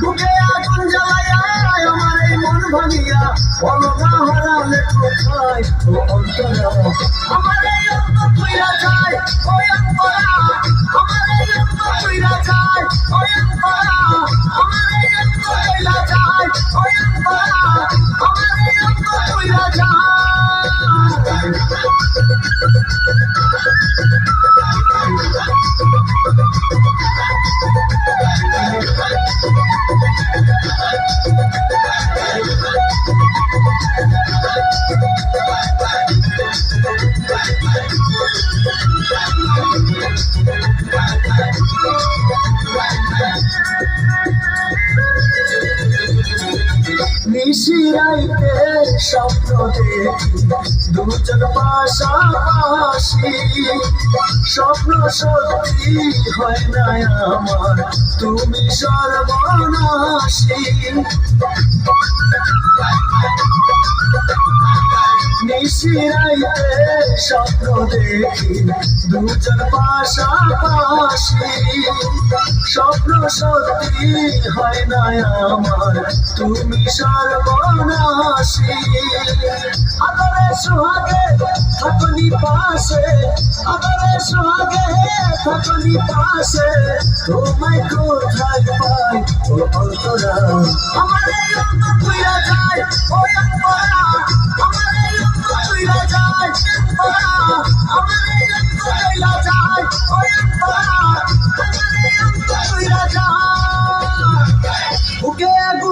বুকে আগুন জ্বালায়া আমার এই মন ভাঙিয়া বলগা হারালে কোথায় আমার এই নিশিরাইতে স্বপ্ন দেখি দুজন পাশাপাশি স্বপ্ন সত্যি হয় না আমার তুমি সর্বনাশী। নিশিরাইতে স্বপ্ন দেখি দুজন পাশাপাশি স্বপ্ন সত্যি হয় না আমার তুমি সর্বনাশী আদরে সোহাগে থাকনি পাশে আদরে সোহাগে থাকনি পাশে তোমায় কোথায় পাই ও অন্তরা আমার